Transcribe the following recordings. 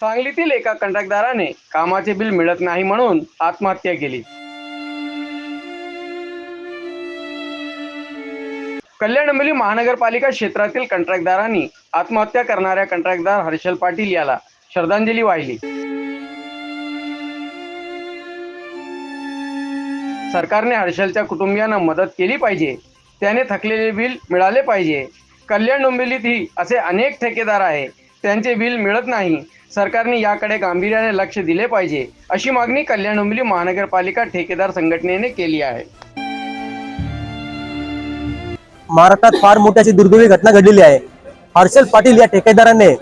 सांगलीतील एका कंत्राटदाराने कामाचे बिल मिळत नाही म्हणून आत्महत्या केली. कल्याण डोंबिवली महानगरपालिका क्षेत्रातील कंत्राटदारांनी आत्महत्या करणाऱ्या कंत्राटदार हर्षल पाटील याला श्रद्धांजली वाहिली. सरकारने हर्षलच्या कुटुंबियांना मदत केली पाहिजे. त्याने थकलेले बिल मिळाले पाहिजे. कल्याण डोंबिवलीतही असे अनेक ठेकेदार आहे. त्यांचे बिल मिळत नाही. सरकारने याकडे गांभीर्याने लक्ष दिले पाहिजे अशी मागणी कल्याण डोंबिवली महानगरपालिका ठेकेदार संघटनेने केली आहे. महाराष्ट्रात फार मोठी अशी दुर्दैवी घटना घडलेली आहे. हर्षल पाटील या ठेकेदाराने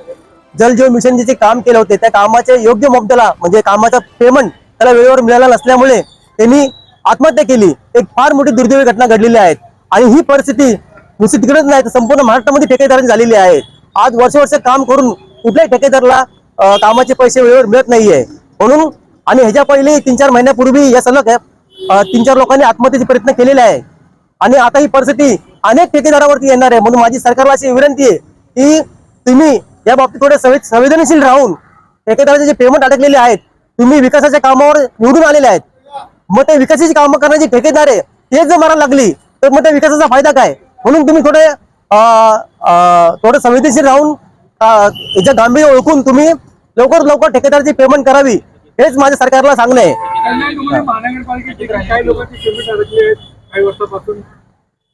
जलजीव मिशन जे काम केले होते त्या कामाचे योग्य मोबदला म्हणजे कामाचा पेमेंट त्याला वेळेवर मिळाला नसल्यामुळे त्यांनी आत्महत्या केली. एक फार मोठी दुर्दैवी घटना घडलेली आहे. आणि ही परिस्थिती नुसती तिकडेच नाही तर संपूर्ण महाराष्ट्रामध्ये ठेकेदारांची झालेली आहे. आज वर्ष वर्ष काम करून कुठल्याही ठेकेदाराला कामाचे पैसे वेळेवर मिळत नाहीये. म्हणून आणि ह्याच्या पहिले तीन चार महिन्यापूर्वी या सलग तीन चार लोकांनी आत्महत्येचे प्रयत्न केलेले आहे. आणि आता ही परिस्थिती अनेक ठेकेदारावरती येणार आहे. म्हणून माझी सरकारला अशी विनंती आहे की तुम्ही या बाबतीत थोडे संवेद संवेदनशील राहून ठेकेदाराचे जे पेमेंट अडकलेले आहेत तुम्ही विकासाच्या कामावर निवडून आलेले आहेत. मग ते विकासाची कामं करण्याची ठेकेदार आहे ते जर मला लागली तर मग त्या विकासाचा फायदा काय? म्हणून तुम्ही थोडे थोडं संवेदनशील राहून याच्या गांभीर्य ओळखून तुम्ही लवकर लवकर ठेकेदाराची पेमेंट करावी हेच माझ्या सरकारला सांगणं आहे.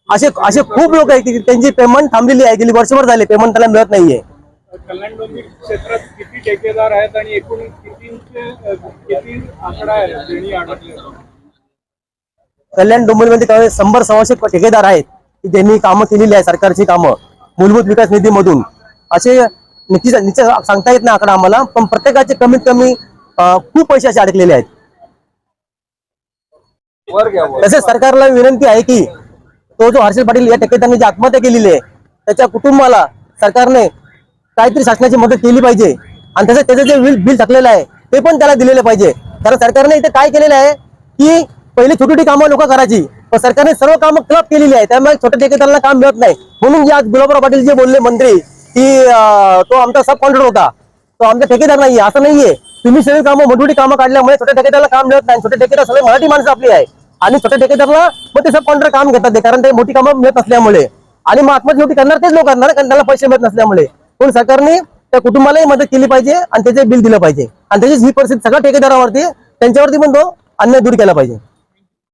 असे असे खूप लोक आहेत की त्यांची पेमेंट थांबलेली आहे गेली वर्षभर झाले पेमेंट त्याला मिळत नाहीये. कल्याण डोंबिवली क्षेत्रात किती ठेकेदार आहेत आणि एकूण कितींचे अ, किती आकडा आहे देणी अडकले? कल्याण डोंबिवलीमध्ये काही शंभर सव्वाशे ठेकेदार आहेत की ज्यांनी कामं केलेली आहे सरकारची कामं मूलभूत विकास निधीमधून. असे निश्चित सांगता येत नाही आकडा आम्हाला पण प्रत्येकाचे कमीत कमी खूप पैसे असे अडकलेले आहेत. तसेच सरकारला विनंती आहे की तो जो हर्षल पाटील या ठेकेदारांनी जी आत्महत्या केलेली आहे त्याच्या कुटुंबाला सरकारने काहीतरी शासनाची मदत केली पाहिजे. आणि तसंच त्याचं जे बिल बिल थकलेलं आहे ते पण त्याला दिलेलं पाहिजे. कारण सरकारने इथे काय केलेलं आहे की पहिले छोटी छोटी कामं लोक करायची पण सरकारने सर्व कामं क्लब केलेली आहे त्यामुळे छोट्या ठेकेदारांना काम मिळत नाही. म्हणून जे आज गुलाबराव पाटील जे बोलले मंत्री की तो आमचा सब कॉन्ट्रॅक्टर होता. तो आमचा ठेकेदार नाहीये असं नाहीये. तुम्ही सगळी कामं मोठमोठी कामं काढल्यामुळे छोट्या ठेकेदारला काम मिळत नाही. छोटे ठेकेदार सगळे मराठी माणसं आपली आहे. आणि छोट्या ठेकेदारला मग ते सब कॉन्ट्रॅक्ट काम घेतात ते, कारण ते मोठी कामं मिळत नसल्यामुळे. आणि मग आत्महत्या करणार तेच लोक करणार कारण त्याला पैसे मिळत नसल्यामुळे. पण सरकारने त्या कुटुंबालाही मदत केली पाहिजे आणि त्याचे बिल दिलं पाहिजे. आणि त्याची ही परिस्थिती सगळ्या ठेकेदारावरती त्यांच्यावरती पण तो अन्याय दूर केला पाहिजे.